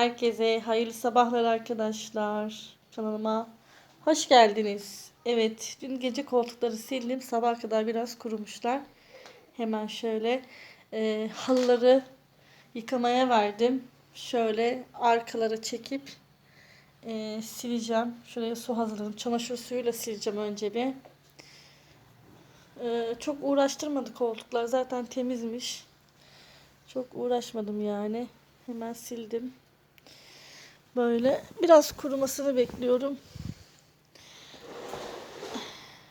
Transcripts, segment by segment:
Herkese hayırlı sabahlar arkadaşlar. Kanalıma hoş geldiniz. Evet, dün gece koltukları sildim. Sabah kadar biraz kurumuşlar. Hemen şöyle e, halıları yıkamaya verdim. Şöyle arkalara çekip e, sileceğim. Şuraya su hazırladım. Çamaşır suyuyla sileceğim önce bir. E, çok uğraştırmadı koltuklar. Zaten temizmiş. Çok uğraşmadım yani. Hemen sildim. Böyle biraz kurumasını bekliyorum.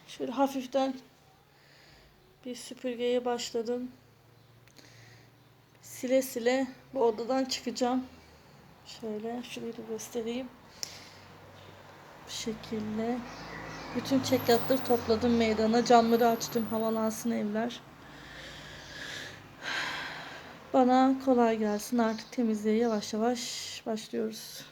Şöyle hafiften bir süpürgeye başladım. Sile sile bu odadan çıkacağım. Şöyle şurayı da göstereyim. Bu şekilde. Bütün çekyatları topladım meydana. Camları açtım havalansın evler. Bana kolay gelsin. Artık temizliğe yavaş yavaş başlıyoruz.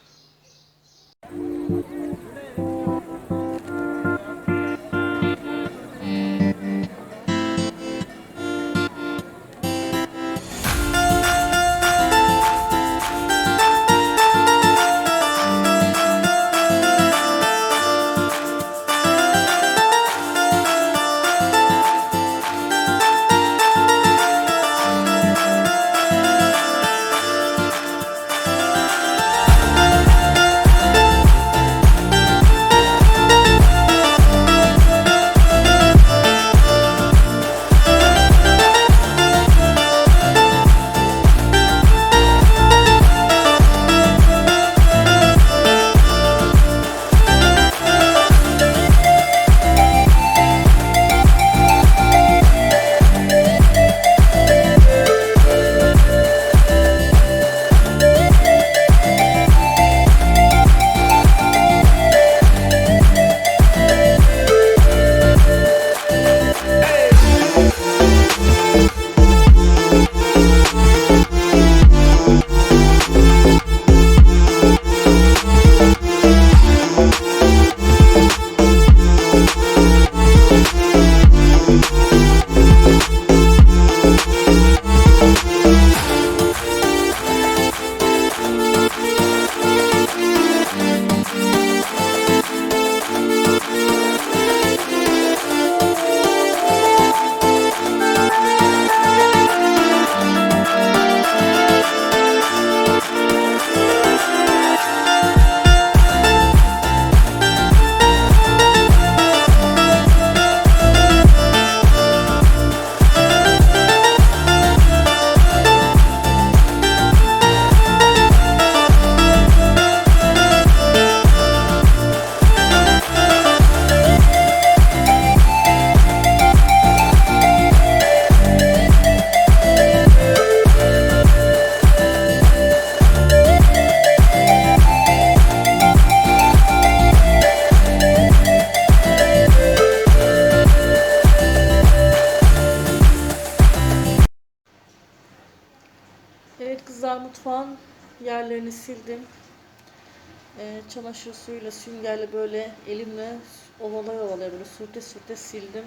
Ee, çamaşır suyuyla süngerle böyle elimle ovalaya ovalaya böyle sürte sürte sildim.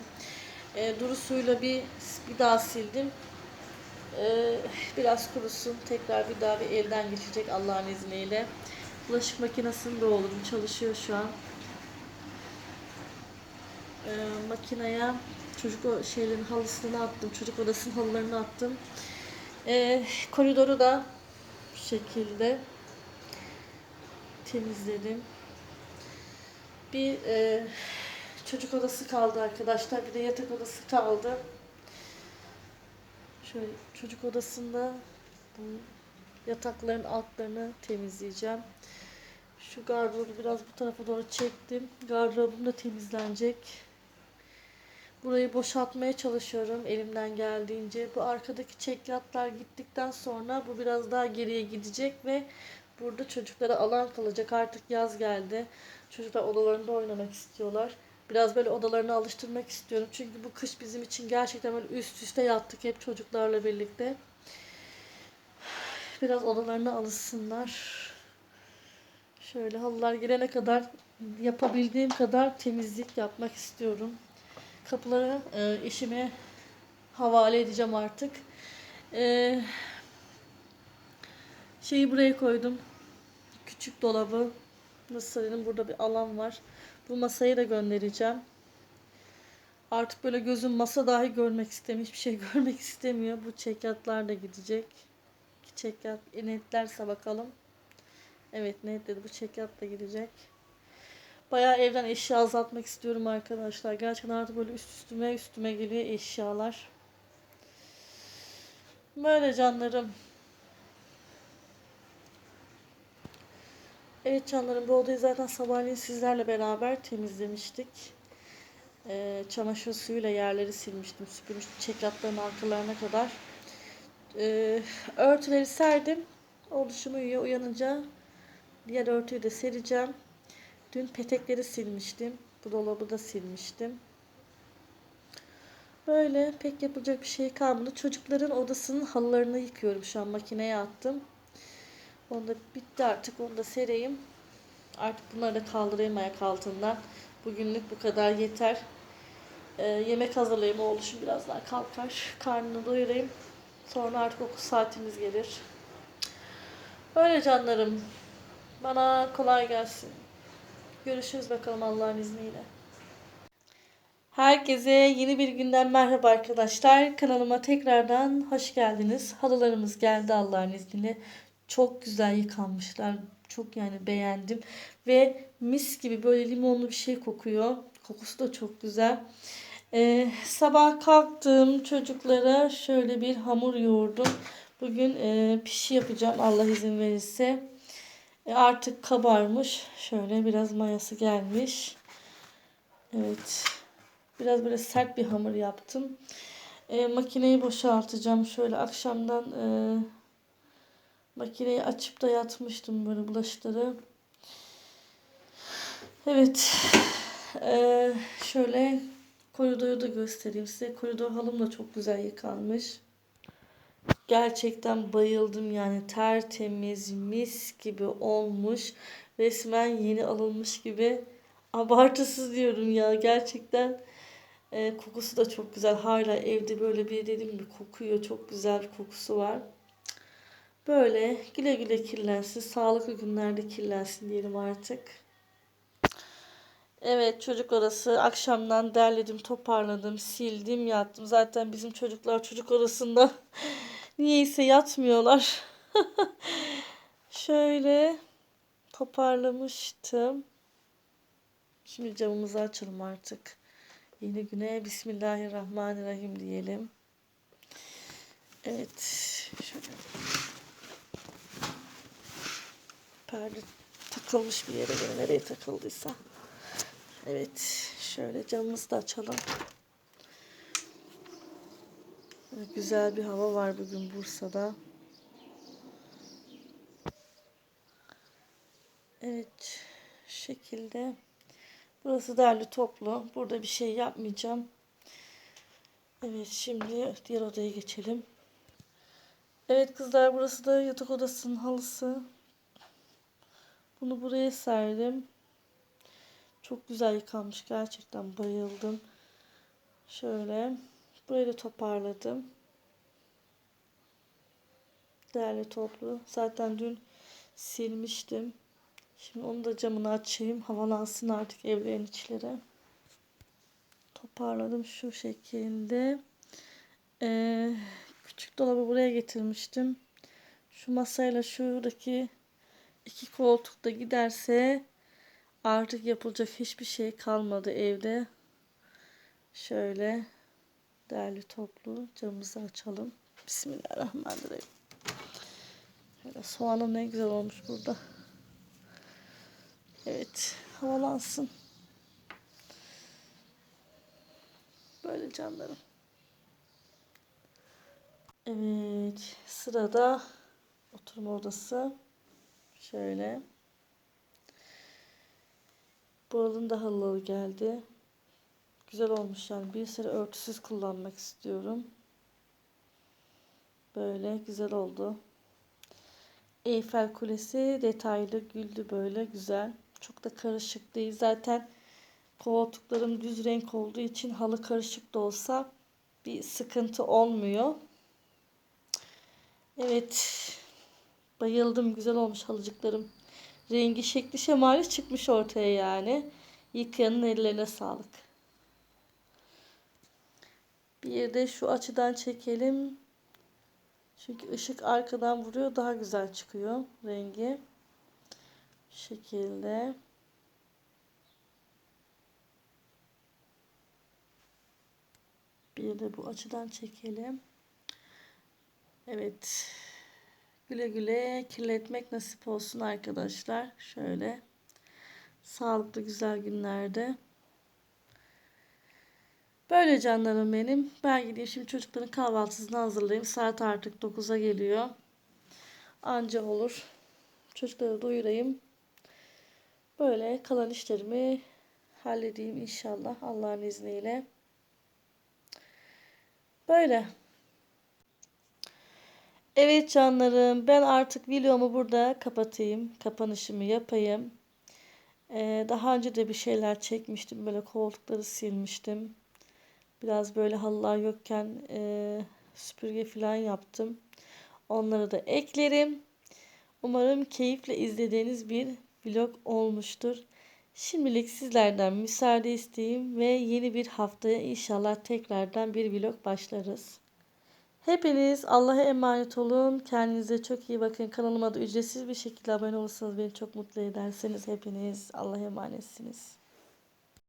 Ee, duru suyla bir bir daha sildim. Ee, biraz kurusun. Tekrar bir daha bir elden geçecek Allah'ın izniyle. Bulaşık makinesini doldurdum. Çalışıyor şu an. Ee, makineye çocuk o şeylerin halısını attım. Çocuk odasının halılarını attım. Ee, koridoru da bu şekilde temizledim. Bir e, çocuk odası kaldı arkadaşlar. Bir de yatak odası kaldı. Şöyle çocuk odasında bu yatakların altlarını temizleyeceğim. Şu gardırobu biraz bu tarafa doğru çektim. Gardırobum da temizlenecek. Burayı boşaltmaya çalışıyorum elimden geldiğince. Bu arkadaki çekyatlar gittikten sonra bu biraz daha geriye gidecek ve burada çocuklara alan kalacak. Artık yaz geldi. Çocuklar odalarında oynamak istiyorlar. Biraz böyle odalarını alıştırmak istiyorum. Çünkü bu kış bizim için gerçekten böyle üst üste yattık hep çocuklarla birlikte. Biraz odalarına alışsınlar. Şöyle halılar gelene kadar yapabildiğim kadar temizlik yapmak istiyorum. Kapıları e, eşime havale edeceğim artık. E, şeyi buraya koydum. Küçük dolabı nasıl söyleyeyim burada bir alan var. Bu masayı da göndereceğim. Artık böyle gözüm masa dahi görmek istemiyor. Hiçbir şey görmek istemiyor. Bu çekyatlar da gidecek. Çekyat e, netlerse bakalım. Evet netledi. Bu çekyat da gidecek. Bayağı evden eşya azaltmak istiyorum arkadaşlar. Gerçekten artık böyle üst üstüme üstüme geliyor eşyalar. Böyle canlarım. Evet canlarım bu odayı zaten sabahleyin sizlerle beraber temizlemiştik. Ee, çamaşır suyuyla yerleri silmiştim. Süpürmüştüm çekyatların arkalarına kadar. Ee, örtüleri serdim. Oluşumu uyuyor. Uyanınca diğer örtüyü de sereceğim. Dün petekleri silmiştim. Bu dolabı da silmiştim. Böyle pek yapılacak bir şey kalmadı. Çocukların odasının halılarını yıkıyorum şu an makineye attım. Onu da bitti artık onu da sereyim. Artık bunları da kaldırayım ayak altından. Bugünlük bu kadar yeter. Ee, yemek hazırlayayım oğluşum biraz daha kalkar. Karnını doyurayım. Sonra artık okul saatimiz gelir. Öyle canlarım. Bana kolay gelsin. Görüşürüz bakalım Allah'ın izniyle. Herkese yeni bir günden merhaba arkadaşlar. Kanalıma tekrardan hoş geldiniz. Halılarımız geldi Allah'ın izniyle. Çok güzel yıkanmışlar. Çok yani beğendim. Ve mis gibi böyle limonlu bir şey kokuyor. Kokusu da çok güzel. Ee, sabah kalktım çocuklara şöyle bir hamur yoğurdum. Bugün e, pişi yapacağım Allah izin verirse. E, artık kabarmış. Şöyle biraz mayası gelmiş. Evet. Biraz böyle sert bir hamur yaptım. E, makineyi boşaltacağım. Şöyle akşamdan e, makineyi açıp da yatmıştım böyle bulaşıkları. Evet. E, şöyle koridoru da göstereyim size. Koridor halım da çok güzel yıkanmış. Gerçekten bayıldım yani tertemiz mis gibi olmuş. Resmen yeni alınmış gibi. Abartısız diyorum ya gerçekten. E, kokusu da çok güzel. Hala evde böyle bir dediğim gibi kokuyor. Çok güzel kokusu var. Böyle güle güle kirlensin. Sağlıklı günlerde kirlensin diyelim artık. Evet çocuk odası akşamdan derledim, toparladım, sildim, yattım. Zaten bizim çocuklar çocuk odasında niyeyse yatmıyorlar. Şöyle toparlamıştım. Şimdi camımızı açalım artık. Yeni güne Bismillahirrahmanirrahim diyelim. Evet. Şöyle. Perde takılmış bir yere göre nereye takıldıysa. Evet. Şöyle camımızı da açalım. Güzel bir hava var bugün Bursa'da. Evet. Şekilde. Burası derli toplu. Burada bir şey yapmayacağım. Evet şimdi diğer odaya geçelim. Evet kızlar burası da yatak odasının halısı. Bunu buraya serdim. Çok güzel yıkanmış. Gerçekten bayıldım. Şöyle. Burayı da toparladım. Değerli toplu. Zaten dün silmiştim. Şimdi onu da camını açayım. Havalansın artık evlerin içleri. Toparladım şu şekilde. Ee, küçük dolabı buraya getirmiştim. Şu masayla şuradaki iki koltuk da giderse artık yapılacak hiçbir şey kalmadı evde. Şöyle değerli toplu camımızı açalım. Bismillahirrahmanirrahim. Şöyle soğanım ne güzel olmuş burada. Evet, havalansın. Böyle canlarım. Evet, sırada oturma odası. Şöyle. Buranın da halıları geldi. Güzel olmuş yani. Bir sene örtüsüz kullanmak istiyorum. Böyle güzel oldu. Eyfel Kulesi detaylı güldü böyle güzel. Çok da karışık değil. Zaten koltuklarım düz renk olduğu için halı karışık da olsa bir sıkıntı olmuyor. Evet. Bayıldım. Güzel olmuş halıcıklarım. rengi şekli şemali çıkmış ortaya yani. Yıkayanın ellerine sağlık. Bir de şu açıdan çekelim. Çünkü ışık arkadan vuruyor daha güzel çıkıyor rengi. Şu şekilde. Bir de bu açıdan çekelim. Evet. Güle güle kirletmek nasip olsun arkadaşlar. Şöyle. Sağlıklı güzel günlerde. Böyle canlarım benim. Ben gideyim şimdi çocukların kahvaltısını hazırlayayım. Saat artık 9'a geliyor. Anca olur. Çocukları doyurayım. Böyle kalan işlerimi halledeyim inşallah Allah'ın izniyle. Böyle. Evet canlarım ben artık videomu burada kapatayım. Kapanışımı yapayım. Ee, daha önce de bir şeyler çekmiştim. Böyle koltukları silmiştim. Biraz böyle halılar yokken e, süpürge falan yaptım. Onları da eklerim. Umarım keyifle izlediğiniz bir vlog olmuştur. Şimdilik sizlerden müsaade isteyeyim ve yeni bir haftaya inşallah tekrardan bir vlog başlarız. Hepiniz Allah'a emanet olun. Kendinize çok iyi bakın. Kanalıma da ücretsiz bir şekilde abone olursanız beni çok mutlu ederseniz hepiniz Allah'a emanetsiniz.